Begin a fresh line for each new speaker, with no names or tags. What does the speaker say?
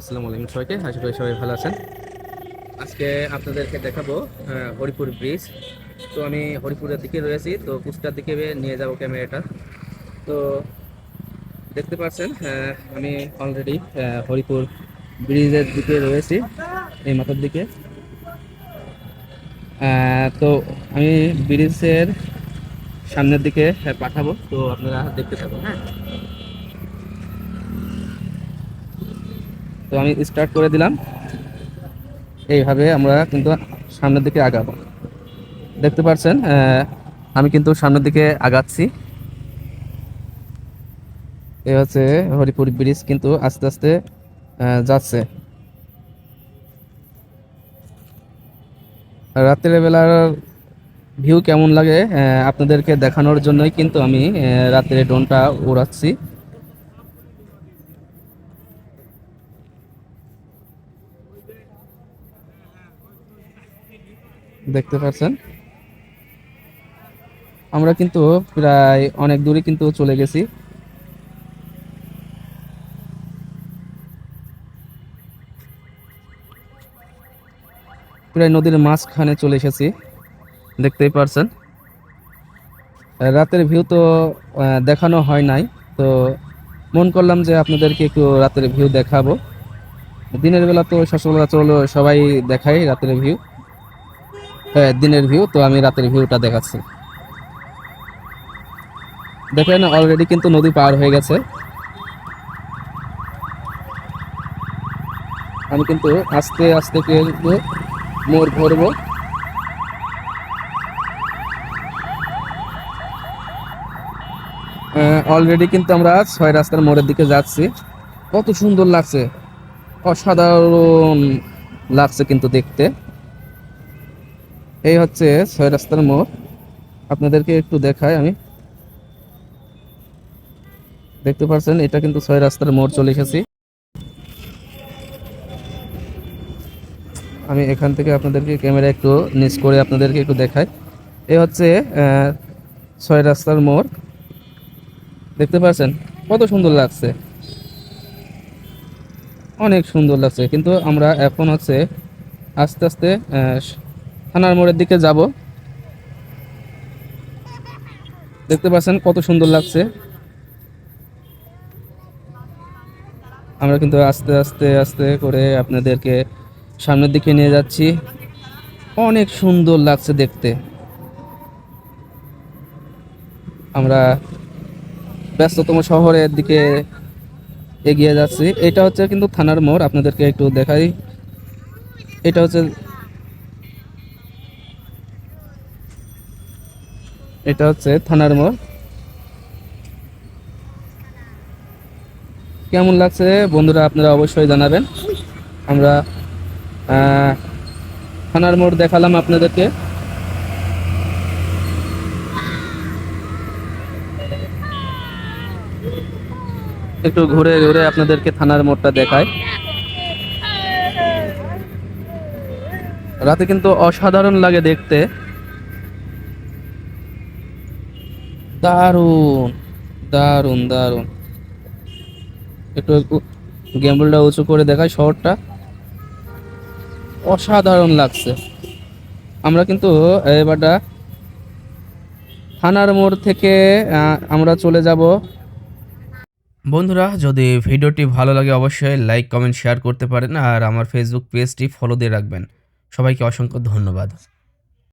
আসসালামু আলাইকুম সবাইকে, আশা করি সবাই ভালো আছেন। আজকে আপনাদেরকে দেখাবো হরিপুর ব্রিজ তো আমি হরিপুরের দিকে রয়েছি, তো কুষ্টার দিকে নিয়ে যাব ক্যামেরাটা। তো দেখতে পাচ্ছেন আমি অলরেডি হরিপুর ব্রিজের দিকে রয়েছি, এই মাথার দিকে। তো আমি ব্রিজের সামনের দিকে পাঠাবো, তো আপনারা দেখতে পাবেন হ্যাঁ। তো আমি স্টার্ট করে দিলাম। এইভাবে আমরা কিন্তু সামনের দিকে আগাবো। দেখতে পাচ্ছেন আমি কিন্তু সামনের দিকে আগাচ্ছি। এই হচ্ছে হরিপুর ব্রিজ কিন্তু আস্তে আস্তে যাচ্ছে। রাতের বেলার ভিউ কেমন লাগে আপনাদেরকে দেখানোর জন্যই কিন্তু আমি রাত্রে ড্রোনটা উড়াচ্ছি। দেখতে পাচ্ছেন আমরা কিন্তু প্রায় অনেক দূরে কিন্তু চলে গেছি। প্রায় নদীর মাঝখানে চলে এসেছি। দেখতেই পারছেন। রাতের ভিউ তো দেখানো হয় নাই। তো মন করলাম যে আপনাদেরকে একটু রাতের ভিউ দেখাবো। দিনের বেলা তো সকালবেলা চলো সবাই দেখাই রাতের ভিউ। দিনের ভিউ তো আমি রাতের ভিউটা দেখাচ্ছি। দেখেন অলরেডি কিন্তু নদী পার হয়ে গেছে। আমি কিন্তু আস্তে আস্তে কিন্তু মোড় ঘুরবো অলরেডি কিন্তু আমরা ছয় রাস্তার মোড়ের দিকে যাচ্ছি। কত সুন্দর লাগছে। অসাধারণ লাগছে কিন্তু দেখতে। এই হচ্ছে ছয় রাস্তার মোড়। আপনাদেরকে একটু দেখাই আমি। দেখতে পাচ্ছেন, এটা কিন্তু ছয় রাস্তার মোড় চলে এসেছি। আমি এখান থেকে আপনাদেরকে ক্যামেরা একটু নিচ করে আপনাদেরকে একটু দেখাই। এই হচ্ছে ছয় রাস্তার মোড়। দেখতে পাচ্ছেন, কত সুন্দর লাগছে। অনেক সুন্দর লাগছে, কিন্তু আমরা এখন হচ্ছে আস্তে আস্তে থানার মোড়ের দিকে যাব। দেখতে পাচ্ছেন কত সুন্দর লাগছে। আমরা কিন্তু আস্তে আস্তে আস্তে করে আপনাদেরকে সামনের দিকে নিয়ে যাচ্ছি। অনেক সুন্দর লাগছে দেখতে। আমরা ব্যস্ততম শহরের দিকে এগিয়ে যাচ্ছি। এটা হচ্ছে কিন্তু থানার মোড়, আপনাদেরকে একটু দেখাই। এটা হচ্ছে এটা হচ্ছে থানার মোড়। কেমন লাগছে বন্ধুরা আপনারা অবশ্যই জানাবেন। আমরা থানার মোড় দেখালাম আপনাদেরকে। একটু ঘুরে ঘুরে আপনাদেরকে থানার মোড়টা দেখায় রাতে কিন্তু অসাধারণ লাগে দেখতে। দারুণ দারুণ দারুণ। একটু গেম্বলটা উঁচু করে দেখায় শহরটা। অসাধারণ লাগছে। আমরা কিন্তু এবারটা থানার মোড় থেকে আমরা চলে যাব। বন্ধুরা, যদি ভিডিওটি ভালো লাগে অবশ্যই লাইক কমেন্ট শেয়ার করতে পারেন। আর আমার ফেসবুক পেজটি ফলো দিয়ে রাখবেন। সবাইকে অসংখ্য ধন্যবাদ।